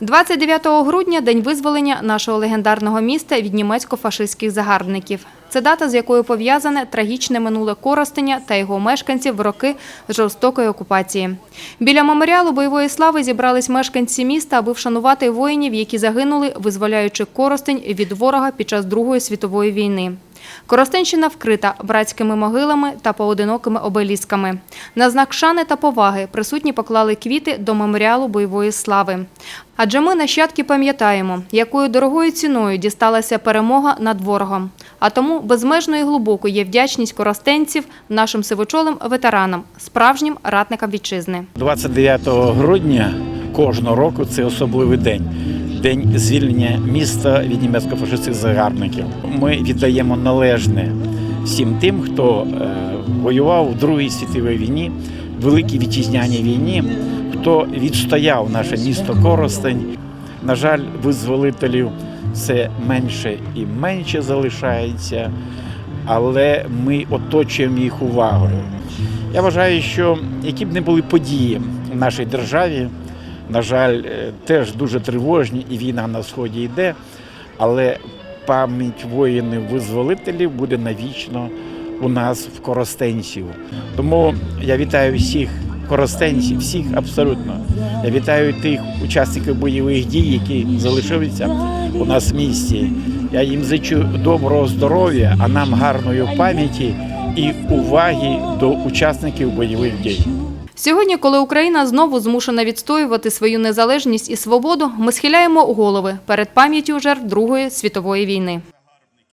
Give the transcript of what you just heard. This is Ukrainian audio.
29 грудня – день визволення нашого легендарного міста від німецько-фашистських загарбників. Це дата, з якою пов'язане трагічне минуле Коростеня та його мешканців в роки жорстокої окупації. Біля меморіалу бойової слави зібрались мешканці міста, аби вшанувати воїнів, які загинули, визволяючи Коростень від ворога під час Другої світової війни. Коростенщина вкрита братськими могилами та поодинокими обелісками. На знак шани та поваги присутні поклали квіти до меморіалу бойової слави. Адже ми нащадки пам'ятаємо, якою дорогою ціною дісталася перемога над ворогом. А тому безмежно і глибоко є вдячність коростенців нашим сивочолим ветеранам, справжнім ратникам вітчизни. 29 грудня кожного року це особливий день. День звільнення міста від німецько-фашистських загарбників. Ми віддаємо належне всім тим, хто е, воював у Другій світовій війні, Великій вітчизняній війні, хто відстояв наше місто Коростень. На жаль, визволителів все менше і менше залишається, але ми оточуємо їх увагою. Я вважаю, що які б не були події в нашій державі, на жаль, е, теж дуже тривожні, і війна на сході йде, але пам'ять воїнів-визволителів буде навічно у нас в Коростенців. Тому я вітаю всіх коростенців, всіх абсолютно. Я вітаю тих учасників бойових дій, які залишилися у нас в місті. Я їм зичу доброго здоров'я, а нам гарної пам'яті і уваги до учасників бойових дій. Сьогодні, коли Україна знову змушена відстоювати свою незалежність і свободу, ми схиляємо голови перед пам'яттю жертв Другої світової війни.